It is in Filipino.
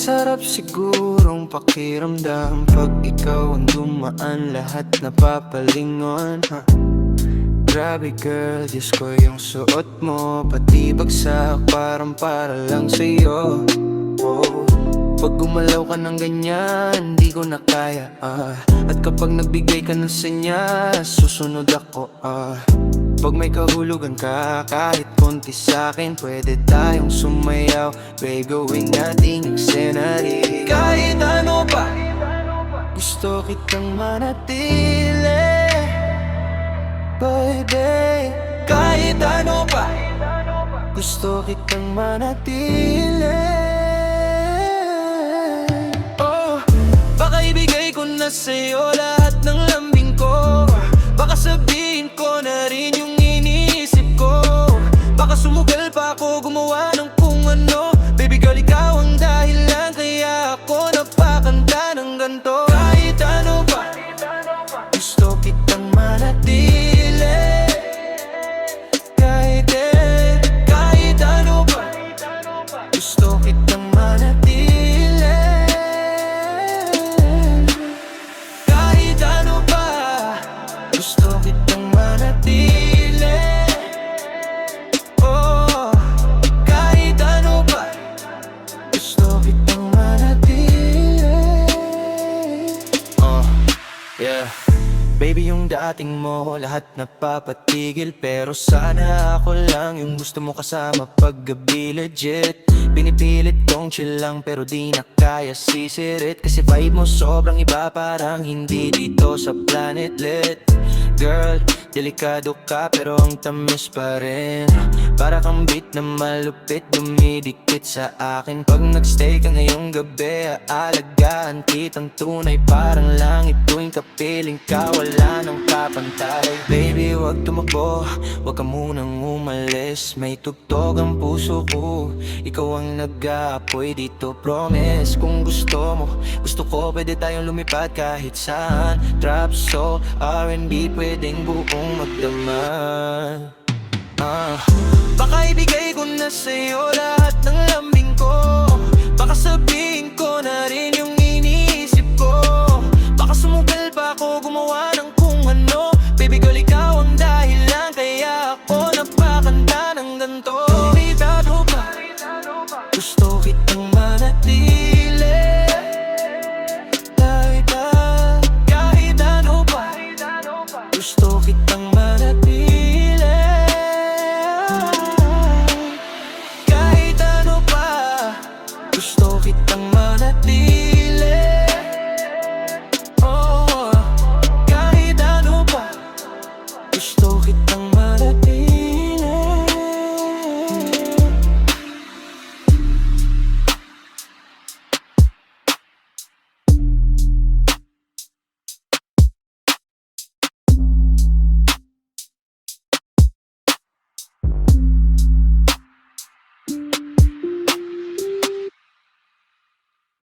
Sarap sigurong pakiramdam Pag ikaw ang dumaan Lahat napapalingon ha? Grabe girl, Diyos ko yung suot mo Pati bagsak parang para lang sa'yo oh. Pag gumalaw ka ng ganyan, di ko na kaya ah. At kapag nagbigay ka ng senyas, susunod ako ah. Pag may kahulugan ka, kahit konti sa'kin Pwede tayong sumayaw, babe gawin nating scenery Kahit ano pa, gusto kitang manatili. Baby, kahit ano pa Gusto kitang manatili. Oh, baka ibigay ko na sa'yo lahat ng Baby, yung dating mo, lahat napapatigil. Pero sana ako lang yung gusto mo kasama paggabi legit. Pinipilit kong chill lang pero di na kaya sisirit. Kasi vibe mo sobrang iba parang hindi dito sa planet lit Girl, delikado ka pero ang tamis pa rin. Para kang beat na malupit dumidikit sa akin. Pag nagstay ka ngayong gabi aalagaan kitang tunay. Parang langit tuwing kapiling ka wala nang kapantay Baby wag tumakbo, wag ka munang umalis. May tugtog ang puso ko, ikaw ang nag-aapoy dito Promise. Kung gusto mo, gusto ko pwede tayong lumipad kahit saan. Trap, soul, R&B pwedeng buong magdama. Ah, Baka ibigay ko na sa'yo lahat ng lambing ko. Baka sabihin ko na rin yung iniisip ko. Baka sumugal pa ako gumawa ng kung ano Baby girl,